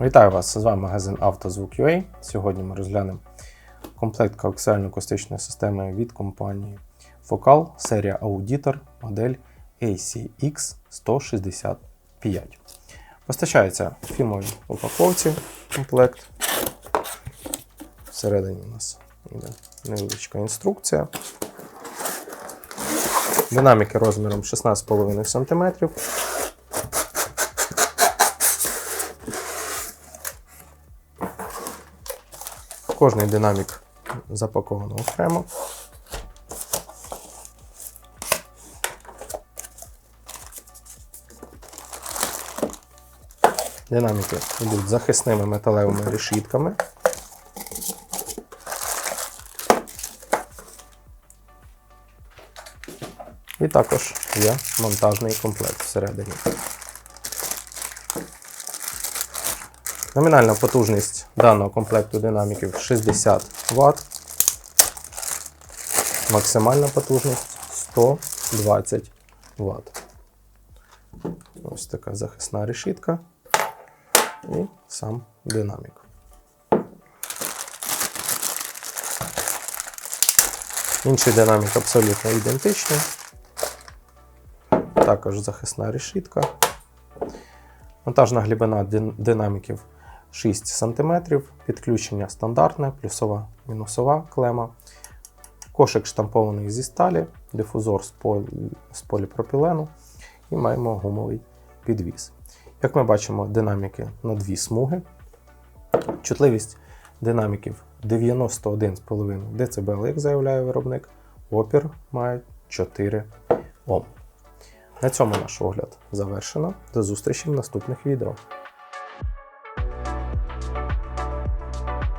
Вітаю вас! З вами магазин «Автозвук.UA». Сьогодні ми розглянемо комплект коаксіально-акустичної системи від компанії Focal, серія Auditor, модель ACX165. Постачається в фірмовій упаковці комплект. Всередині у нас йде невеличка інструкція. Динаміки розміром 16,5 см. Кожний динамік запаковано окремо. Динаміки йдуть захисними металевими решітками. І також є монтажний комплект всередині. Номінальна потужність даного комплекту динаміків 60 Вт. Максимальна потужність 120 Вт. Ось така захисна решітка і сам динамік. Інший динамік абсолютно ідентичний. Також захисна решітка. Монтажна глибина динаміків 6 см, підключення стандартне, плюсова, мінусова клема, кошик штампований зі сталі, дифузор з, полі, з поліпропілену і маємо гумовий підвіс. Як ми бачимо, динаміки на дві смуги. Чутливість динаміків 91,5 дБ, як заявляє виробник. Опір має 4 Ом. На цьому наш огляд завершено. До зустрічі в наступних відео. Thank you